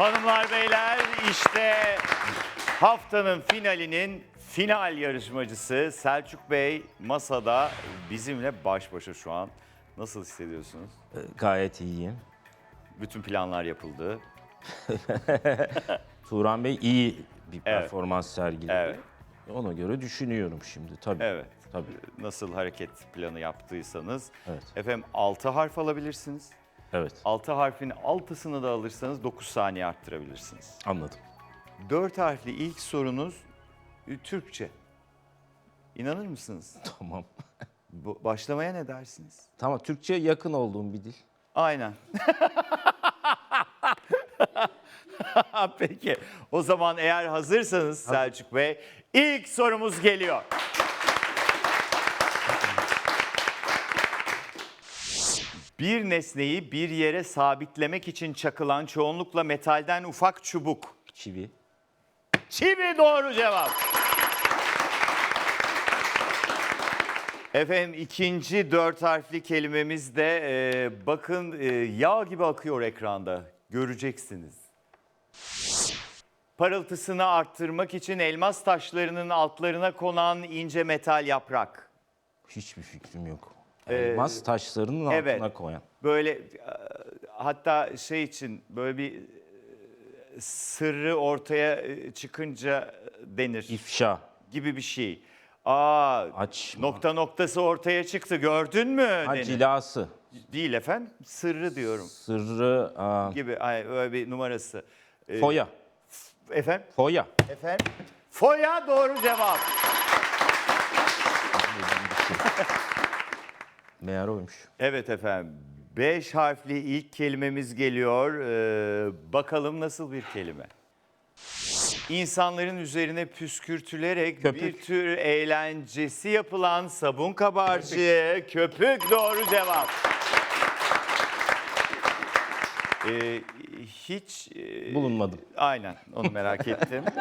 Hanımlar beyler işte haftanın finalinin final yarışmacısı Selçuk Bey masada bizimle baş başa şu an. Nasıl hissediyorsunuz? Ee, Gayet iyiyim. Bütün planlar yapıldı. Turan Bey iyi bir performans sergiledi. Evet. Ona göre düşünüyorum şimdi tabii. Evet. Tabii. Nasıl hareket planı yaptıysanız. Evet. Efendim 6 harf alabilirsiniz. Evet. 6 harfin altısını da alırsanız 9 saniye arttırabilirsiniz. Anladım. 4 harfli ilk sorunuz e, Türkçe. İnanır mısınız? Tamam. Bu, başlamaya ne dersiniz? Tamam Türkçe'ye yakın olduğum bir dil. Aynen. Peki. O zaman eğer hazırsanız Selçuk Bey ilk sorumuz geliyor. Bir nesneyi bir yere sabitlemek için çakılan çoğunlukla metalden ufak çubuk. Çivi. Çivi doğru cevap. Efendim ikinci dört harfli kelimemiz de e, bakın e, yağ gibi akıyor ekranda. Göreceksiniz. Parıltısını arttırmak için elmas taşlarının altlarına konan ince metal yaprak. Hiçbir fikrim yok. Elmas taşlarının altına Ee, evet. koyan. Böyle e, hatta şey için böyle bir e, sırrı ortaya e, çıkınca denir. İfşa. gibi bir şey. Aa, Açma. nokta noktası ortaya çıktı gördün mü? Ha, denir. cilası. Değil efendim, sırrı diyorum Sırrı. aa, gibi. Ay, öyle bir numarası. Ee, foya. Efendim? Foya. Efendim? Foya doğru cevap. Meğer oymuş. Evet efendim. Beş harfli ilk kelimemiz geliyor. Ee, bakalım nasıl bir kelime? İnsanların üzerine püskürtülerek Köpük. bir tür eğlencesi yapılan sabun kabarcığı, köpük doğru cevap. Ee, hiç... e, Bulunmadım. Aynen, onu merak ettim.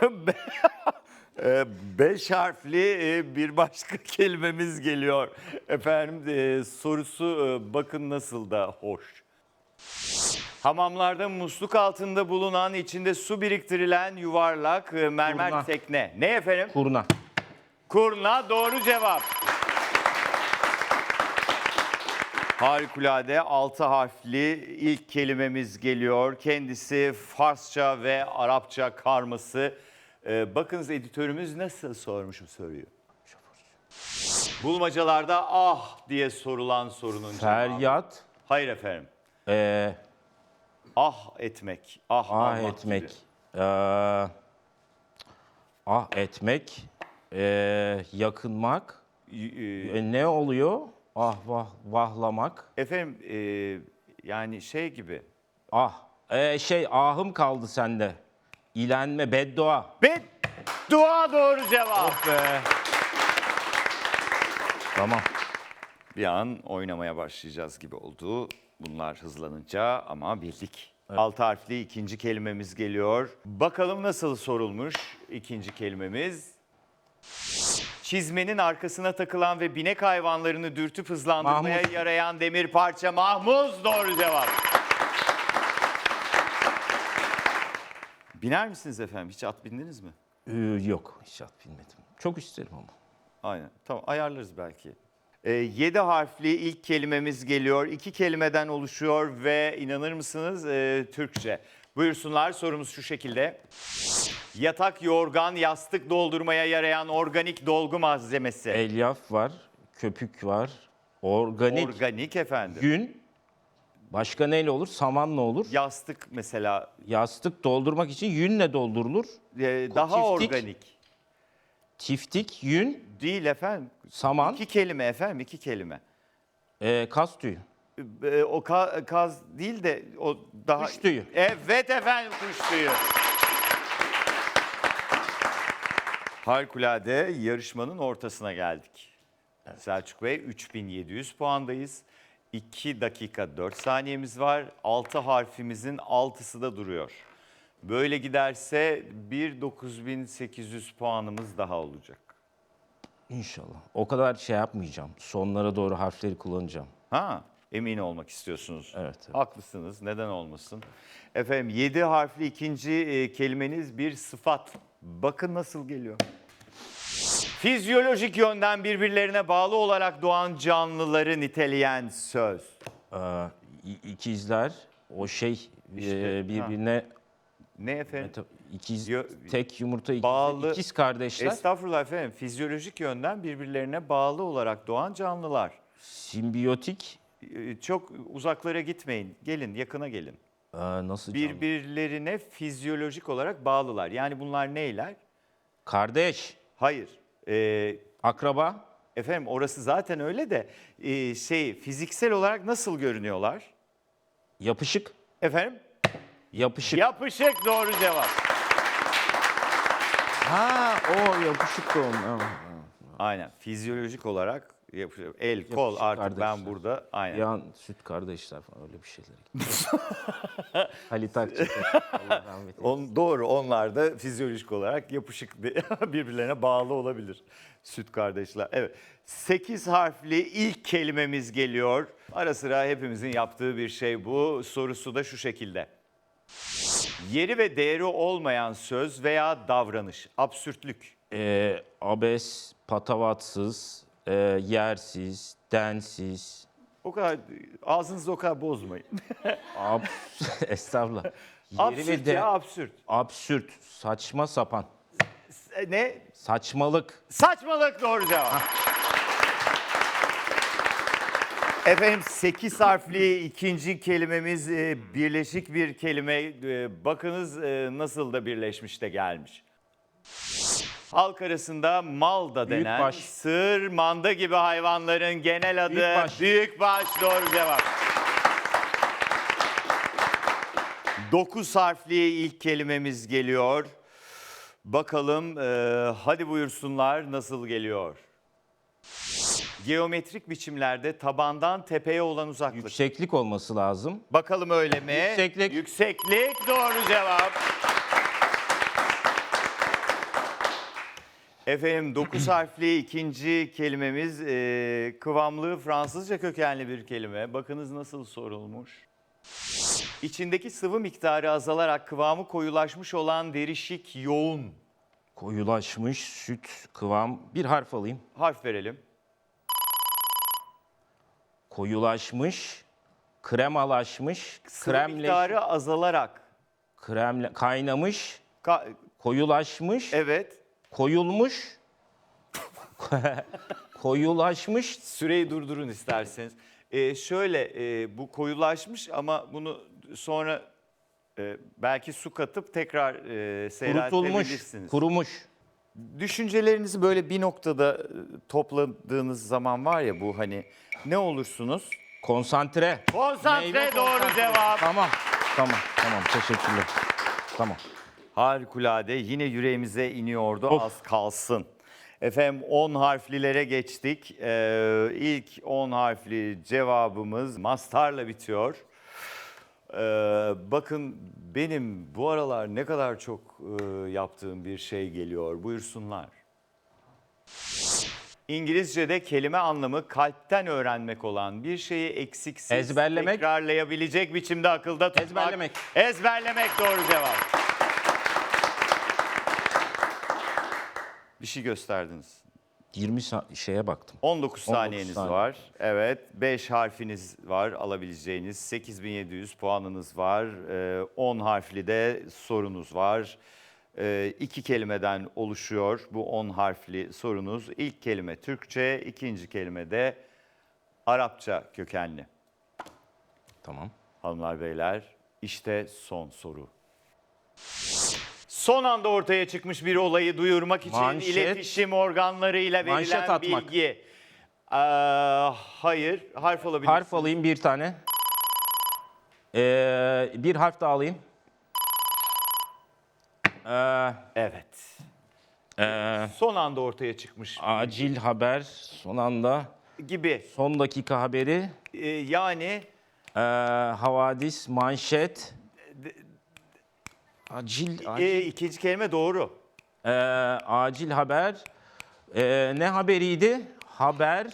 Ee, Beş harfli e, bir başka kelimemiz geliyor. Efendim e, sorusu e, bakın nasıl da hoş. Hamamlarda musluk altında bulunan içinde su biriktirilen yuvarlak e, mermer Kurna. tekne. Ne efendim? Kurna. Kurna doğru cevap. Harikulade altı harfli ilk kelimemiz geliyor. Kendisi Farsça ve Arapça karması. Ee, bakınız editörümüz nasıl sormuş bu soruyu. Bulmacalarda ah diye sorulan sorunun cevabı. Feryat. Hayır efendim. ee, Ah etmek. Ah, ah almak etmek. gibi. ee, ah etmek. ee, yakınmak. Y- e, E, ne oluyor? Ah vah vahlamak. Efendim e, yani şey gibi. Ah. Ee, şey ahım kaldı sende. İlenme, beddua. Ve dua doğru cevap. Be. Tamam. Bir an oynamaya başlayacağız gibi oldu. Bunlar hızlanınca ama bildik. Altı harfli ikinci kelimemiz geliyor. Bakalım nasıl sorulmuş ikinci kelimemiz. Çizmenin arkasına takılan ve binek hayvanlarını dürtüp hızlandırmaya Mahmuz. yarayan demir parça mahmuz doğru cevap. Biner misiniz efendim? Hiç at bindiniz mi? Ee, yok hiç at bilmedim. Çok isterim ama. Aynen. Tamam ayarlarız belki. Ee, yedi harfli ilk kelimemiz geliyor. İki kelimeden oluşuyor ve inanır mısınız ee, Türkçe. Buyursunlar sorumuz şu şekilde. Yatak, yorgan, yastık doldurmaya yarayan organik dolgu malzemesi. Elyaf var, köpük var, organik, Organik efendim. gün. Başka neyle olur? Samanla olur. Yastık mesela Yastık doldurmak için yünle doldurulur. ee, daha Tiftik. organik. Tiftik, yün, Değil efendim. saman, İki kelime efendim, iki kelime. e, kas tüyü. Ee, o ka- kaz değil de o daha... Kuş tüyü. Evet efendim kuş tüyü. Harikulade yarışmanın ortasına geldik. Selçuk Bey 3700 puandayız. 2 dakika 4 saniyemiz var. 6 harfimizin 6'sı da duruyor. Böyle giderse bir 9800 puanımız daha olacak. İnşallah. O kadar şey yapmayacağım. Sonlara doğru harfleri kullanacağım. Ha Emin olmak istiyorsunuz. Evet, evet. Haklısınız. Neden olmasın? Efendim 7 harfli ikinci e, kelimeniz bir sıfat. Bakın nasıl geliyor. Fizyolojik yönden birbirlerine bağlı olarak doğan canlıları niteleyen söz. Ee, i- ikizler o şey İşte, e, birbirine Ne efendim? meta- ikiz Yo- tek yumurta ikiz, Bağlı- ikiz kardeşler Estağfurullah efendim. Fizyolojik yönden birbirlerine bağlı olarak doğan canlılar. simbiyotik Ee, Çok uzaklara gitmeyin. Gelin, yakına gelin. Ee, nasıl canlı? Birbirlerine fizyolojik olarak bağlılar. Yani bunlar neyler? kardeş Hayır. Ee, akraba efendim orası zaten öyle de e, şey fiziksel olarak nasıl görünüyorlar? yapışık Efendim? yapışık Yapışık doğru cevap. ha o yapışık da onun. Aynen. Fizyolojik olarak yapışık. El, kol Yapışık artık ben kardeşler. burada. Aynen. Yan süt kardeşler falan öyle bir şeyler. Halit eylesin. On, doğru onlar da fizyolojik olarak yapışık bir- birbirlerine bağlı olabilir. Süt kardeşler. Evet. 8 harfli ilk kelimemiz geliyor. Ara sıra hepimizin yaptığı bir şey bu. Sorusu da şu şekilde. Yeri ve değeri olmayan söz veya davranış. Absürtlük. Ee, abes, patavatsız, e, yersiz, densiz, O kadar ağzınızı o kadar bozmayın. ab estağfurullah. Yeri absürt de ya absürt. absürt, saçma sapan, E, Ne? saçmalık. Saçmalık doğru cevap. Efendim 8 harfli ikinci kelimemiz e, birleşik bir kelime. E, Bakınız e, nasıl da birleşmiş de gelmiş. Halk arasında mal da denen Büyükbaş. sır, manda gibi hayvanların genel adı Büyükbaş. büyükbaş doğru cevap. 9 harfli ilk kelimemiz geliyor. Bakalım e, hadi buyursunlar nasıl geliyor? Geometrik biçimlerde tabandan tepeye olan uzaklık. Yükseklik olması lazım. Bakalım öyle mi? Yükseklik. Yükseklik doğru cevap. Efendim 9 harfli ikinci kelimemiz e, kıvamlı Fransızca kökenli bir kelime. Bakınız nasıl sorulmuş. İçindeki sıvı miktarı azalarak kıvamı koyulaşmış olan derişik yoğun. Koyulaşmış, süt, kıvam. Bir harf alayım. Harf verelim. Koyulaşmış, kremalaşmış, Sıvı miktarı azalarak. kremle, kaynamış, Ka- koyulaşmış, evet. Koyulmuş, koyulaşmış, Süreyi durdurun isterseniz. Ee, şöyle e, bu koyulaşmış ama bunu sonra e, belki su katıp tekrar e, kurutulmuş, seyreltebilirsiniz. kurumuş. Düşüncelerinizi böyle bir noktada e, topladığınız zaman var ya bu hani ne olursunuz? Konsantre. Konsantre Meyve doğru konsantre. cevap. Tamam, tamam, tamam. Teşekkürler. Tamam. Harikulade yine yüreğimize iniyordu Of. az kalsın. Efendim 10 harflilere geçtik. Ee, ilk 10 harfli cevabımız mastarla bitiyor. Ee, bakın benim bu aralar ne kadar çok e, yaptığım bir şey geliyor. Buyursunlar. İngilizce'de kelime anlamı kalpten öğrenmek olan bir şeyi eksiksiz Ezberlemek. tekrarlayabilecek biçimde akılda tutmak. Ezberlemek. Ezberlemek doğru cevap. Bir şey gösterdiniz. 20 sa- şeye baktım. 19 saniyeniz saniye. var. Evet. 5 harfiniz var alabileceğiniz. 8700 puanınız var. Ee, 10 harfli de sorunuz var. Ee, iki kelimeden oluşuyor bu 10 harfli sorunuz. İlk kelime Türkçe, ikinci kelime de Arapça kökenli. Tamam. Hanımlar beyler işte son soru. Son anda ortaya çıkmış bir olayı duyurmak için Manşet. iletişim organlarıyla verilen Manşet atmak. bilgi. Ee, hayır, harf alabilirsiniz. Harf alayım bir tane. Ee, bir harf daha alayım. Ee, Evet. ee, Son anda ortaya çıkmış acil haber son anda. gibi. Son dakika haberi. Ee, yani Ee, havadis, manşet. Acil, acil. e, ikinci kelime doğru. Ee, acil haber. Ee, ne haberiydi? Haber.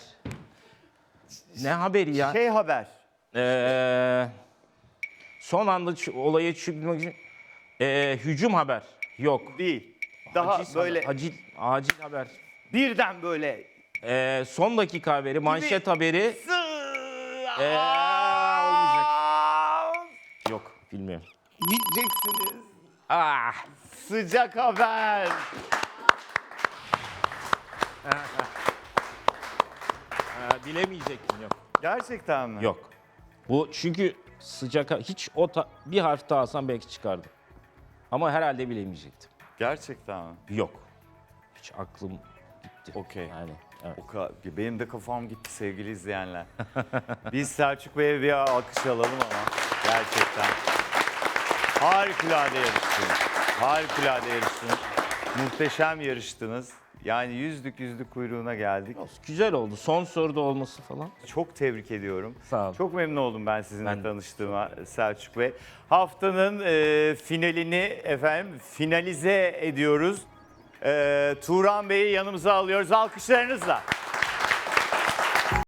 Ne haberi ya? Şey haber. Ee, son anda ç- olaya çıkmak için ee, hücum haber. Yok. Değil. Daha Haciz böyle haber, acil acil haber. birden böyle Ee, son dakika haberi, manşet haberi. Ee, Aa, Yok, bilmiyorum. Gideceksiniz. Ah, Sıcak haber. ee, bilemeyecektim yok. Gerçekten mi? Yok. Bu çünkü sıcak hiç o ta- bir harf daha alsam belki çıkardım. Ama herhalde bilemeyecektim. Gerçekten mi? Yok. Hiç aklım gitti. Okey. Yani evet. O kadar, benim de kafam gitti sevgili izleyenler. Biz Selçuk Bey'e bir alkış alalım ama gerçekten. Harikulade yarıştınız. Harikulade yarıştınız. Muhteşem yarıştınız. Yani yüzdük yüzdük kuyruğuna geldik. Güzel oldu. Son soruda olması falan. Çok tebrik ediyorum. Sağ ol. Çok memnun oldum ben sizinle Ben de. tanıştığıma Selçuk Bey. Haftanın e, finalini efendim finalize ediyoruz. E, Turan Bey'i yanımıza alıyoruz alkışlarınızla.